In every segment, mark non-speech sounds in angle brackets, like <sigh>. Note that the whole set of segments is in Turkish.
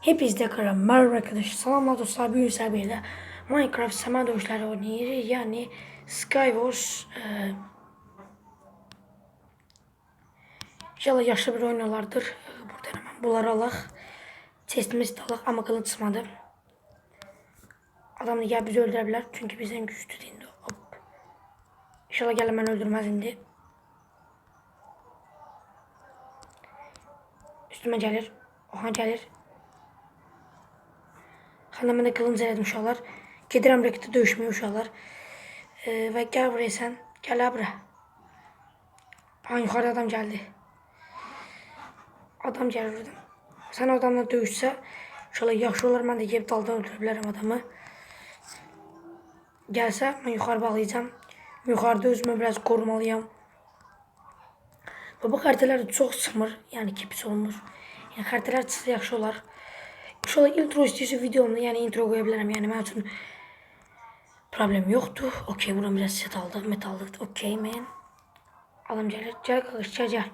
Hepinizde karan merhaba arkadaşlar. Selamlar dostlar. Bugün sizlerle Minecraft sama dövüşleri oynuyoruz. Yani Skywars e, İnşallah yaşlı bir oynuyorlardır. E, Buradan hemen bunları alak. Testimiz de alak ama kılıç sızmadı. Adam da gel bizi öldürebilirler. Çünkü bizden güçlü değildi. Hop. İnşallah gel hemen öldürmez indi. Üstüme gelir. Oha gelir. Hemen de kılınca elədim uşaqlar. Gedirəm rekdə döyüşməyə uşaqlar. Ee, və gəl buraya sən. Gəl ha bura. Ha yuxarıda adam gəldi. Adam. Sən o adamla döyüşsə, uşaqlar yaxşı olar. Mən də gəlib daldan öldürə bilərəm adamı. Gəlsə, mən yuxarı bağlayacağam. Yuxarıda özümü biraz qorumalıyam. Və bu xəritələr çox sıxmır. Yəni ki, pis olmur. Yəni xəritələr çıxsa yaxşı olar. İnşallah intro istəyirsə videomda yəni intro qoya bilərəm. Yəni mənim üçün problem yoxdur. Okey, buradan biraz set aldıq, met aldıq. Okey, man. Adam gəlir. Gəl qardaş, gəl, gəl.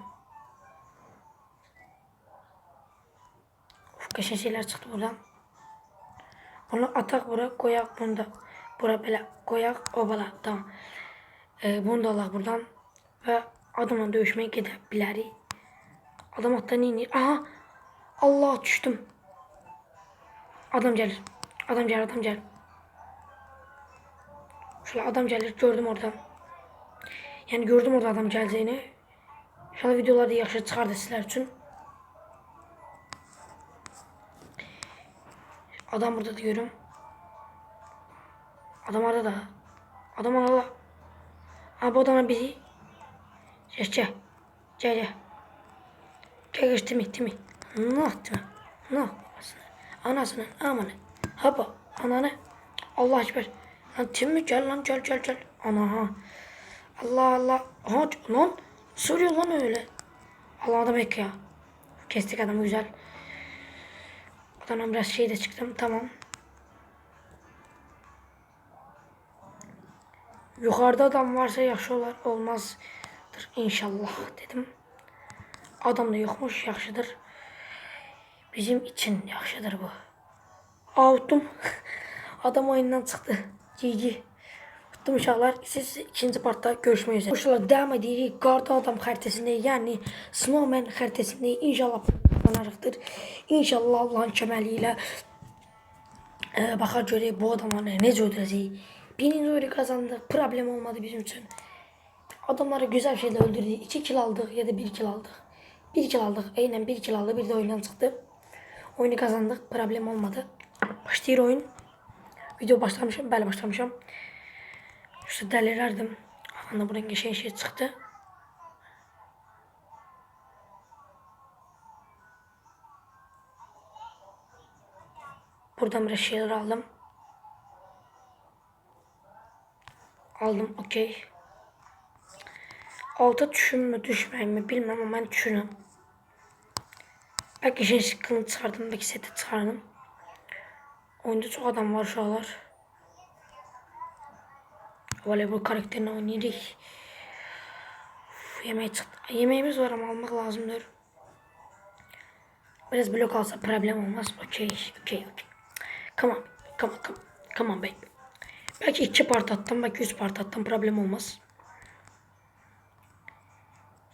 Uf, qəşəng şeylər çıxdı buradan. Onu ataq bura, qoyaq bunu da. Bura belə qoyaq, o bala, tamam. Ee, bunu da alaq buradan. Və adamla döyüşməyə gedə bilərik. Adam hatta neyini? Aha! Allah düştüm. Adam gelir. Adam gelir, adam gelir. Şöyle adam gelir, gördüm oradan. Yani gördüm orada adam geleceğini. İnşallah videolarda yaxşı çıxardı sizler için. Adam burada diyorum. Adam orada da. Adam orada. Ha bu adamın biri. Gel. Gel gel. Gel gel Timi Timi. Ne Timi? Ne babasını? Anasını amanı. Hapa ananı. Allah ekber. Lan Timi gel lan gel gel gel. Ana ha. Allah Allah. Ha lan. Soruyor lan öyle. Allah adam ek ya. Kestik adamı güzel. Adamdan biraz şey de çıktım. Tamam. Yukarıda adam varsa yaxşı olmazdır inşallah dedim. Adam da yokmuş, yaxşıdır. Bizim için yaxşıdır bu. Avuttum. <laughs> Adam oyundan çıktı. GG. Tuttum uşaqlar. Siz ikinci partda görüşmək üzrə. Uşaqlar devam edirik. Qarda adam xəritəsində, yəni Snowman xəritəsində inşallah qazanacaqdır. İnşallah Allahın köməyi ilə ee, bakar görək bu adamları necə öldürəcək. Birinci oyunu kazandık. Problem olmadı bizim için. Adamları güzel şeyle öldürdük. 2 kill aldık ya da 1 kill aldık. 1 kill aldık. Aynen 1 kill aldı. Bir de oyundan çıktı. Oyunu kazandık. Problem olmadı. Başlayır oyun. Video başlamışım. Bəli başlamışım. İşte dəlilərdim. Anda buradan geçen şey çıktı. Buradan biraz şeyler aldım. Aldım okey. Alta düşüm mü düşmeyeyim mi bilmem ama ben düşünüm. Belki şey sıkıntı çıkardım. Belki seti çıkardım. Oyunda çok adam var şu aralar. Voleybol karakterini. Uf, yemeğe çıktı. Yemeğimiz var ama almak lazımdır. Biraz blok alsa problem olmaz. Okey, okey, okey. Come on, come on, come come on baby. Belki iki part attım, belki üç part attım. Problem olmaz.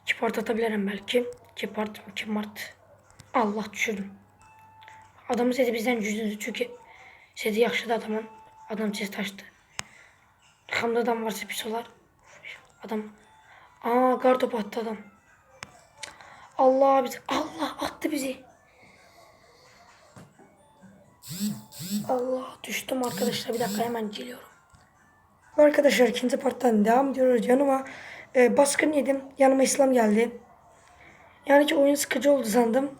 İki part atabilirim belki. İki part, iki part. Allah düşürdüm. Adamın sesi bizden cüzdürdü çünkü sesi yaxşıdı adamın. Adam ses taştı. Arkamda adam varsa pis olar. Adam. Aa kar topu attı adam. Allah bizi. Allah attı bizi. Allah düştüm arkadaşlar bir dakika hemen geliyorum. Arkadaşlar ikinci parttan devam ediyoruz. Yanıma e, baskın yedim. Yanıma İslam geldi. Yani ki oyun sıkıcı oldu sandım.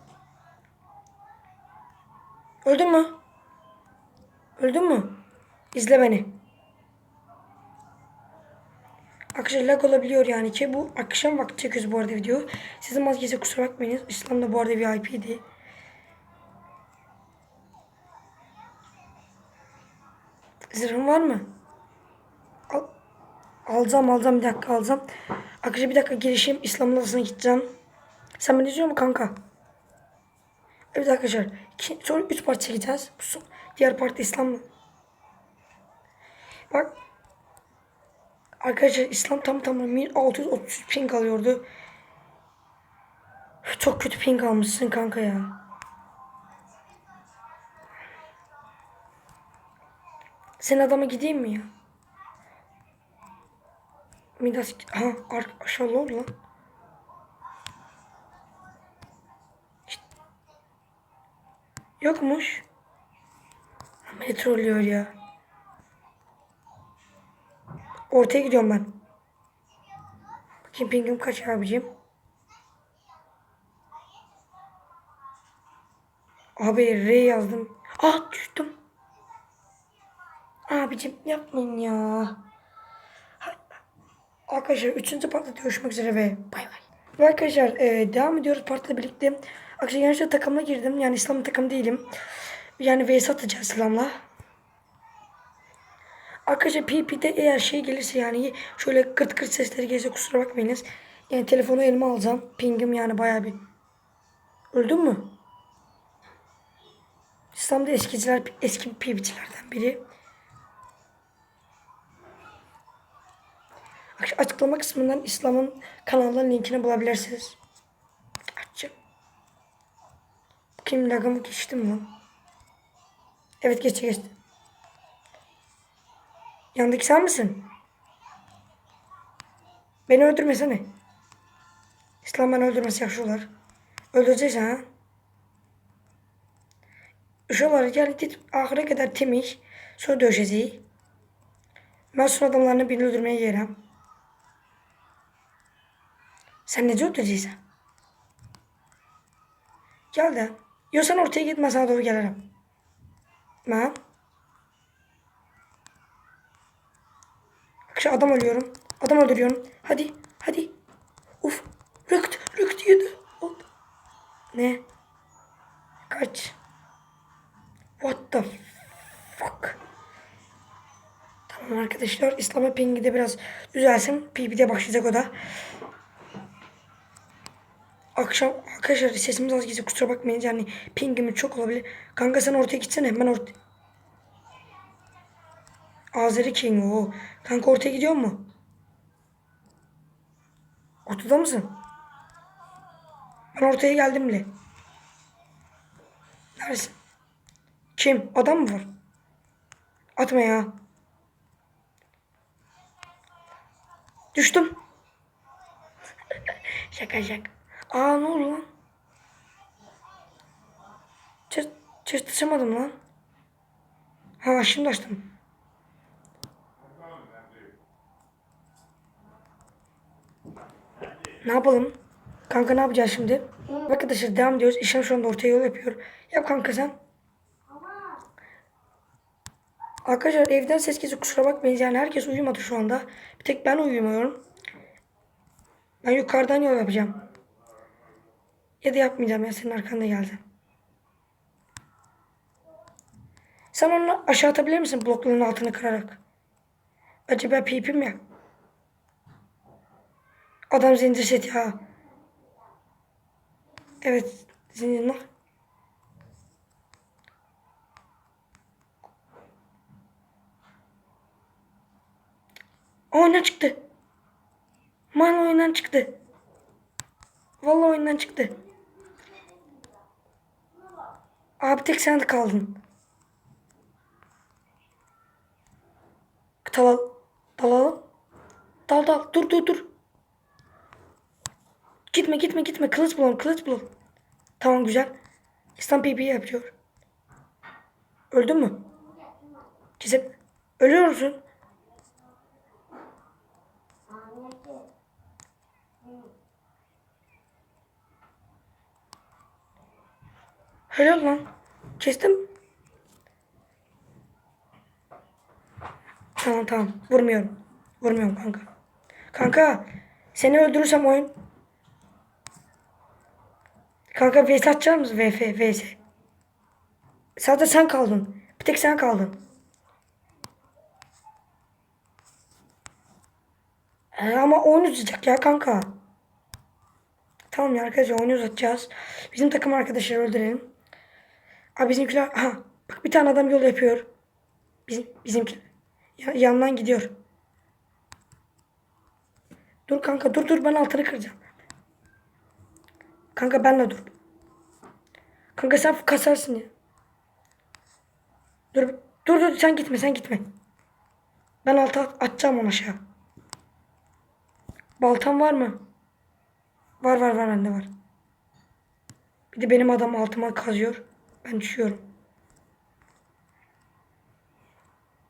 Öldün mü? Öldün mü? İzle beni. Akşam lag olabiliyor yani ki bu akşam vakti çekiyoruz bu arada video. Sizin vazgeçse kusura bakmayınız. İslam da bu arada VIP'di. Zırhın var mı? Al, alacağım alacağım bir dakika alacağım. Arkadaşlar bir dakika girişim İslam'ın odasına gideceğim. Sen beni izliyor musun kanka? Evet arkadaşlar İki, sonra üç part çekeceğiz. Bu diğer part İslam'la. Bak. Arkadaşlar İslam tam tamına 1633 ping alıyordu. Çok kötü ping almışsın kanka ya. Sen adama gideyim mi ya? Midas ha ar aşağıda oldu lan. Yokmuş. Beni trollüyor ya. Ortaya gidiyorum ben. Bakayım pingim kaç abicim. Abi R yazdım. Ah düştüm. Abicim yapmayın ya. Arkadaşlar 3. partta görüşmek üzere ve bay bay. Ve arkadaşlar e, devam ediyoruz partla birlikte. Arkadaşlar yanlışlıkla takımına girdim. Yani İslam'ın takım değilim. Yani vs atacağız İslam'la. Arkadaşlar PP'de eğer şey gelirse yani şöyle kırt kırt sesleri gelirse kusura bakmayınız. Yani telefonu elime alacağım. Pingim yani bayağı bir. Öldün mü? İslam'da eskiciler, eski PP'cilerden biri. Açıklama kısmından İslam'ın kanalının linkini bulabilirsiniz. Açacağım. Bakayım lagımı geçtim lan. Evet geçti geçti. Yandaki sen misin? Beni öldürmesene. İslam beni öldürmesi yaşıyorlar. Öldüreceksin ha. Uşaqlar gəl git axıra qədər temik, sonra döyüşəcəyik. Mən son adamlarını birini öldürməyə yerəm. Sən necə öldürəcəksən? Gəl də. Yox, sən ortaya git, mən sana doğru gələrəm. Mən? Akşam adam ölüyorum. Adam öldürüyorum. Hadi, hadi. Uf, rıkt, rıkt yedi. Hop. Ne? Kaç. What the fuck? Tamam arkadaşlar İslam'a pingi de biraz düzelsin. PP'de başlayacak o da. Akşam arkadaşlar sesimiz az gitse kusura bakmayın yani pingimiz çok olabilir. Kanka sen ortaya gitsene ben orta... Azeri King o. Kanka ortaya gidiyor mu? Ortada mısın? Ben ortaya geldim bile. Neredesin? Kim? Adam mı var? Atma ya. Düştüm. <laughs> şaka şaka. Aa ne oldu lan? Çırt, çırtışamadım lan. Ha şimdi açtım. Ne yapalım? Kanka ne yapacağız şimdi? Arkadaşlar devam ediyoruz. İşlem şu anda ortaya yol yapıyor. Yap kanka sen. Arkadaşlar evden ses geliyor kusura bakmayın yani herkes uyumadı şu anda. Bir tek ben uyumuyorum. Ben yukarıdan yol yapacağım. Ya da yapmayacağım ya senin arkanda geldi. Sen onu aşağı atabilir misin blokların altını kırarak? Acaba PP mi? Adam zincir set ya. Evet zincir var. Oyundan çıktı. Man oyundan çıktı. Vallahi oyundan çıktı. Abi tek sen kaldın. Dalal. Dalalım. Dal dal. Dur dur dur. Gitme gitme gitme. Kılıç bulalım kılıç bulalım. Tamam güzel. İslam PP yapıyor. Öldün mü? Ceset. Ölüyor musun? Helal lan. Kestim. Tamam tamam. Vurmuyorum. Vurmuyorum kanka. Kanka. Seni öldürürsem oyun. Kanka vs atacak mısın? VF, vs. Sadece sen kaldın. Bir tek sen kaldın. Ee, ama oyun uzayacak ya kanka. Tamam ya arkadaşlar oyunu uzatacağız. Bizim takım arkadaşları öldürelim. Abi bizimkiler aha bak bir tane adam yol yapıyor. Bizim bizimki ya, yandan gidiyor. Dur kanka dur dur ben altını kıracağım. Kanka benle dur. Kanka sen kasarsın ya. Dur dur dur sen gitme sen gitme. Ben alta at- atacağım onu aşağı. Baltam var mı? Var var var bende var. Bir de benim adam altıma kazıyor. Ben düşüyorum.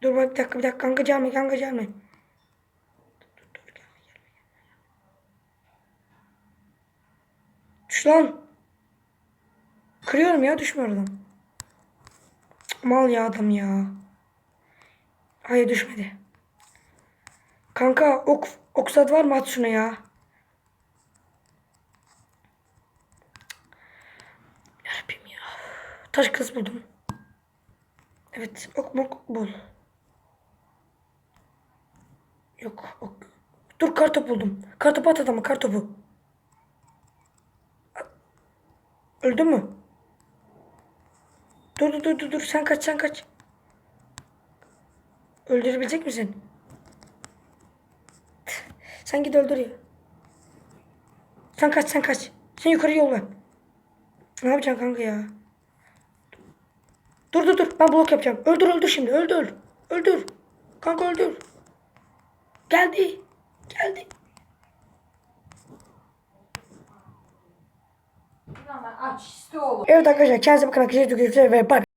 Dur bak bir dakika bir dakika kanka gelme kanka gelme. Dur, dur, gelme, gelme. Düş lan. Kırıyorum ya düşmüyor adam. Mal ya adam ya. Hayır düşmedi. Kanka ok, oksat var mı at şunu ya. Yarabbim ya. Taş kız buldum. Evet ok mok bul. Yok ok. Dur kartop buldum. Kartopu at adama kartopu. Öldü mü? Dur dur dur dur sen kaç sen kaç. Öldürebilecek misin? Sen git öldür ya. Sen kaç sen kaç. Sen yukarı yol ver. Ne yapacaksın kanka ya? Dur dur dur ben blok yapacağım. Öldür öldür şimdi öldür. Öldür. Kanka öldür. Geldi. Geldi. Aç işte oğlum. Evet arkadaşlar kendinize bakın arkadaşlar. Ve bye.